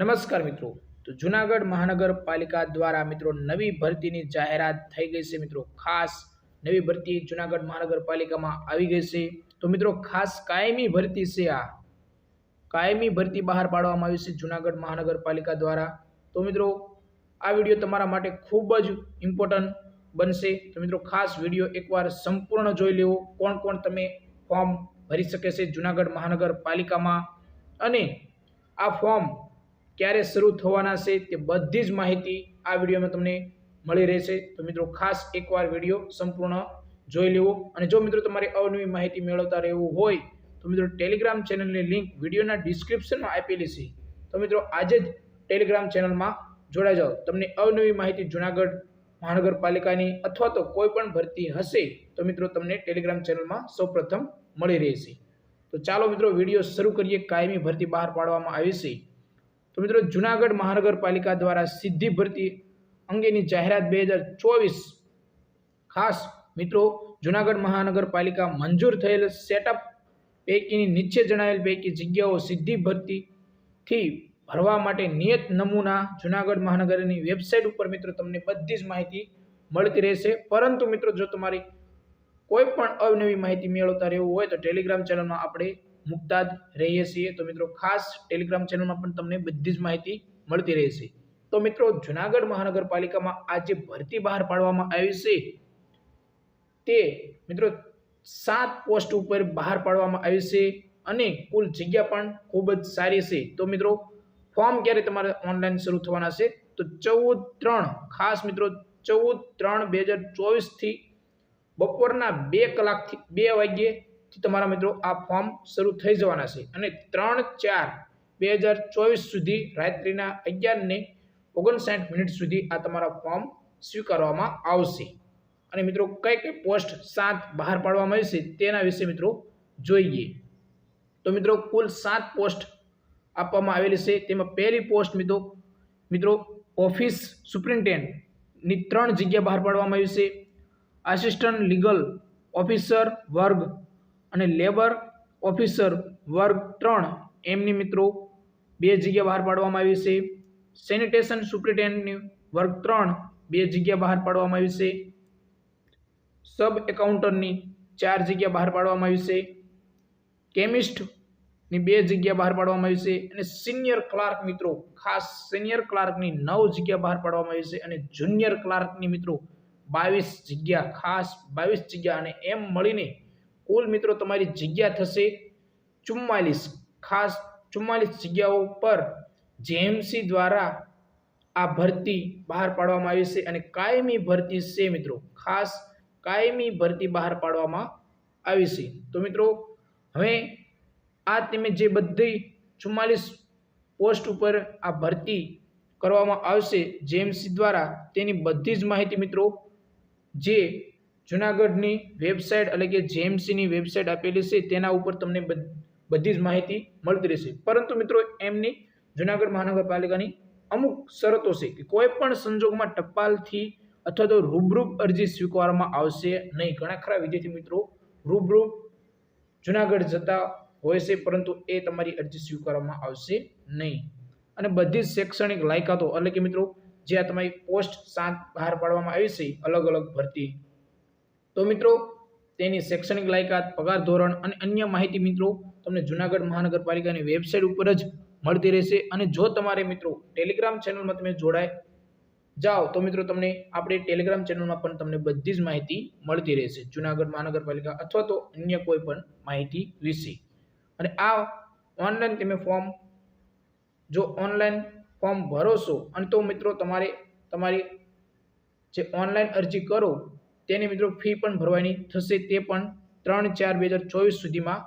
નમસ્કાર મિત્રો. તો જુનાગઢ મહાનગરપાલિકા દ્વારા મિત્રો નવી ભરતીની જાહેરાત થઈ ગઈ છે મિત્રો. ખાસ નવી ભરતી જુનાગઢ મહાનગરપાલિકામાં આવી ગઈ છે. તો મિત્રો ખાસ કાયમી ભરતી છે આ. કાયમી ભરતી બહાર પાડવામાં આવી છે જુનાગઢ મહાનગરપાલિકા દ્વારા. તો મિત્રો આ વીડિયો તમારા માટે ખૂબ જ ઇમ્પોર્ટન્ટ બનશે. તો મિત્રો ખાસ વીડિયો એકવાર સંપૂર્ણ જોઈ લેવો. કોણ કોણ તમે ફોર્મ ભરી શકે છે જુનાગઢ મહાનગરપાલિકામાં? અને આ ફોર્મ ક્યારે શરૂ થવાના છે તે બધી જ માહિતી આ વિડીયોમાં તમને મળી રહેશે. તો મિત્રો, ખાસ એકવાર વીડિયો સંપૂર્ણ જોઈ લેવો અને જો મિત્રો તમારે અવનવી માહિતી મેળવતા રહેવું હોય, તો મિત્રો ટેલિગ્રામ ચેનલની લિંક વિડીયોના ડિસ્ક્રિપ્શનમાં આપેલી છે. તો મિત્રો, આજે જ ટેલિગ્રામ ચેનલમાં જોડાઈ જાઓ. તમને અવનવી માહિતી જુનાગઢ મહાનગરપાલિકાની અથવા તો કોઈ પણ ભરતી હશે, તો મિત્રો તમને ટેલિગ્રામ ચેનલમાં સૌપ્રથમ મળી રહેશે. તો ચાલો મિત્રો, વીડિયો શરૂ કરીએ. કાયમી ભરતી બહાર પાડવામાં આવી છે. તો મિત્રો જુનાગઢ મહાનગરપાલિકા દ્વારા સીધી ભરતી અંગેની જાહેરાત બે હજાર ચોવીસ ખાસ મિત્રો જુનાગઢ મહાનગરપાલિકા મંજૂર થયેલ સેટઅપ પૈકીની નીચે જણાવેલ પૈકી જગ્યાઓ સીધી ભરતીથી ભરવા માટે નિયત નમૂના જુનાગઢ મહાનગરની વેબસાઇટ ઉપર મિત્રો તમને બધી જ માહિતી મળતી રહેશે. પરંતુ મિત્રો જો તમારી કોઈ પણ અવનવી માહિતી મેળવતા રહેવું હોય તો ટેલિગ્રામ ચેનલમાં આપણે મૂકતા જ રહીએ છીએ. તો મિત્રો ખાસ ટેલિગ્રામ ચેનલમાં પણ તમને બધી જ માહિતી મળતી રહેશે તો મિત્રો જુનાગઢ મહાનગરપાલિકામાં આ જે ભરતી બહાર પાડવામાં આવી છે. તે મિત્રો સાત પોસ્ટ ઉપર બહાર પાડવામાં આવી છે અને કુલ જગ્યા પણ ખૂબ જ સારી છે. તો મિત્રો ફોર્મ ક્યારે તમારે ઓનલાઈન શરૂ થવાના છે? તો ચૌદ ત્રણ ખાસ મિત્રો ચૌદ ત્રણ બે હજાર ચોવીસથી બપોરના બે કલાકથી બે વાગ્યેથી તમારા મિત્રો, આ ફોર્મ શરૂ થઈ જવાના છે. અને ત્રણ ચાર બે હજાર ચોવીસ સુધી રાત્રિના અગિયારને ઓગણસાઠ મિનિટ સુધી આ તમારા ફોર્મ સ્વીકારવામાં આવશે. અને મિત્રો, કઈ કઈ પોસ્ટ સાત બહાર પાડવામાં આવશે તેના વિશે મિત્રો જોઈએ. તો મિત્રો, કુલ સાત પોસ્ટ આપવામાં આવેલી છે. તેમાં પહેલી પોસ્ટ મિત્રો મિત્રો ઓફિસ સુપ્રિન્ટેન્ડની ત્રણ જગ્યા બહાર પાડવામાં આવી છે. આસિસ્ટન્ટ લીગલ ઓફિસર વર્ગ અને લેબર ઓફિસર વર્ગ ત્રણ એમની મિત્રો બે જગ્યા બહાર પાડવામાં આવી છે. સેનિટેશન સુપ્રિન્ટેન્ડની વર્ગ ત્રણ બે જગ્યા બહાર પાડવામાં આવી છે. સબ એકાઉન્ટરની ચાર જગ્યા બહાર પાડવામાં આવી છે. કેમિસ્ટની બે જગ્યા બહાર પાડવામાં આવી છે અને સિનિયર ક્લાર્ક મિત્રો, ખાસ સિનિયર ક્લાર્કની નવ જગ્યા બહાર પાડવામાં આવી છે અને જુનિયર ક્લાર્કની મિત્રો બાવીસ જગ્યા, ખાસ બાવીસ જગ્યા અને એમ મળીને કુલ મિત્રો તમારી જગ્યા થશે ચુમ્માલીસ. ખાસ ચુમ્માલીસ જગ્યાઓ પર જેએમસી દ્વારા આ ભરતી બહાર પાડવામાં આવી છે અને કાયમી ભરતી છે મિત્રો. ખાસ કાયમી ભરતી બહાર પાડવામાં આવી છે. તો મિત્રો, હવે આ તમે જે બધી ચુમ્માલીસ પોસ્ટ ઉપર આ ભરતી કરવામાં આવશે જેએમસી દ્વારા, તેની બધી જ માહિતી મિત્રો જે જુનાગઢની વેબસાઇટ એટલે કે જેએમસીની વેબસાઇટ આપેલી છે, તેના ઉપર તમને બધી જ માહિતી મળતી રહેશે. પરંતુ મિત્રો, એમની જુનાગઢ મહાનગરપાલિકાની અમુક શરતો છે કે કોઈ પણ સંજોગમાં ટપાલથી અથવા તો રૂબરૂપ અરજી સ્વીકારવામાં આવશે નહીં. ઘણા ખરા વિદ્યાર્થી મિત્રો રૂબરૂપ જુનાગઢ જતા હોય છે, પરંતુ એ તમારી અરજી સ્વીકારવામાં આવશે નહીં. અને બધી જ શૈક્ષણિક લાયકાતો, એટલે કે મિત્રો, જે આ તમારી પોસ્ટ સાત બહાર પાડવામાં આવી છે અલગ અલગ ભરતી તો મિત્રો, તેની શૈક્ષણિક લાયકાત, પગાર ધોરણ અને અન્ય માહિતી મિત્રો તમને જુનાગઢ મહાનગરપાલિકાની વેબસાઇટ ઉપર જ મળતી રહેશે અને જો તમારે મિત્રો ટેલિગ્રામ ચેનલમાં તમે જોડાય જાઓ, તો મિત્રો તમને આપણે ટેલિગ્રામ ચેનલમાં પણ તમને બધી જ માહિતી મળતી રહેશે, જુનાગઢ મહાનગરપાલિકા અથવા તો અન્ય કોઈ પણ માહિતી વિશે. અને આ ઓનલાઈન તમે ફોર્મ, જો ઓનલાઈન ફોર્મ ભરોશો અને તો મિત્રો તમારે તમારી જે ઓનલાઈન અરજી કરો તેની મિત્રો ફી પણ ભરવાની થશે, તે પણ ત્રણ ચાર બે હજાર ચોવીસ સુધીમાં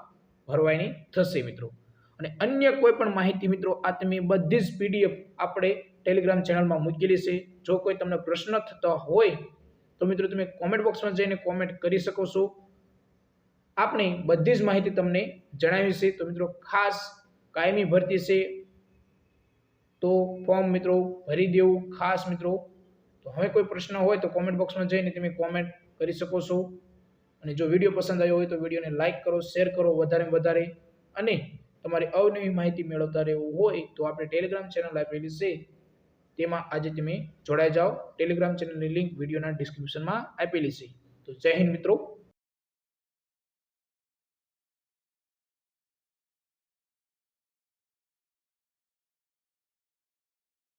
ભરવાની થશે મિત્રો. અને અન્ય કોઈ પણ માહિતી મિત્રો આ તમે બધી જ પીડીએફ આપણે ટેલિગ્રામ ચેનલમાં મૂકેલી છે. જો કોઈ તમને પ્રશ્ન થતો હોય, તો મિત્રો તમે કોમેન્ટ બોક્સમાં જઈને કોમેન્ટ કરી શકો છો. આપણે બધી જ માહિતી તમને જણાવી છે. તો મિત્રો ખાસ કાયમી ભરતી છે. તો ફોર્મ મિત્રો ભરી દેવું. ખાસ મિત્રો તો હવે કોઈ પ્રશ્ન હોય તો કોમેન્ટ બોક્સમાં જઈને તમે કોમેન્ટ કરી શકો છો. અને જો વીડિયો પસંદ આવ્યો હોય તો વિડીયોને લાઇક કરો શેર કરો વધારે વધારે. અને તમારી અવનવી માહિતી મેળવતા રહેવું હોય તો આપણે ટેલિગ્રામ ચેનલ આપેલી છે. તેમાં આજે તમે જોડાઈ જાઓ. ટેલિગ્રામ ચેનલની લિંક વિડીયોના ડિસ્ક્રિપ્શનમાં આપેલી છે. તો જય હિન્દ મિત્રો.